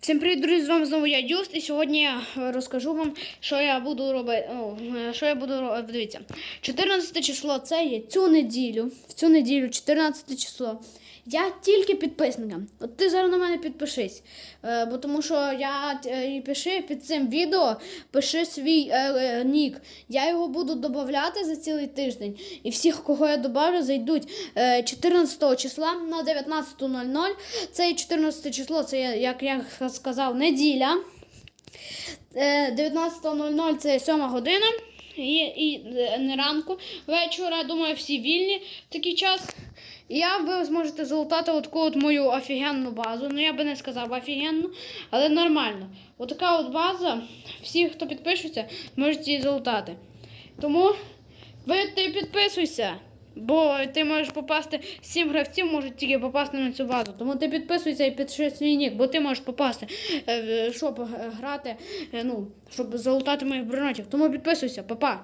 Всім привіт, друзі! З вами знову я Дюст, і сьогодні я розкажу вам, що я буду робити. Ну, що я буду робити. Дивіться, 14 число це є цю неділю. В цю неділю, 14 число. Я тільки підписникам. От ти зараз на мене підпишись. Е, бо тому що я е, і пиши під цим відео, пиши свій е, е, нік. Я його буду додавати за цілий тиждень. І всіх, кого я додавлю, зайдуть е, 14 числа на 19.00. Це 14 число, це як я сказав, неділя. Е, 19.00 це 7 година. І, і е, не ранку, вечора, думаю, всі вільні в такий час. І я ви зможете залутати таку от мою офігенну базу. Ну я би не сказав офігенну, але нормально. Отака от база. Всі, хто підпишуться, можуть її залутати. Тому ви ти підписуйся. Бо ти можеш попасти, сім гравців можуть тільки попасти на цю базу. Тому ти підписуйся і підпиши свій нік, бо ти можеш попасти, е, щоб грати, е, ну, щоб залутати моїх бронетів. Тому підписуйся, папа.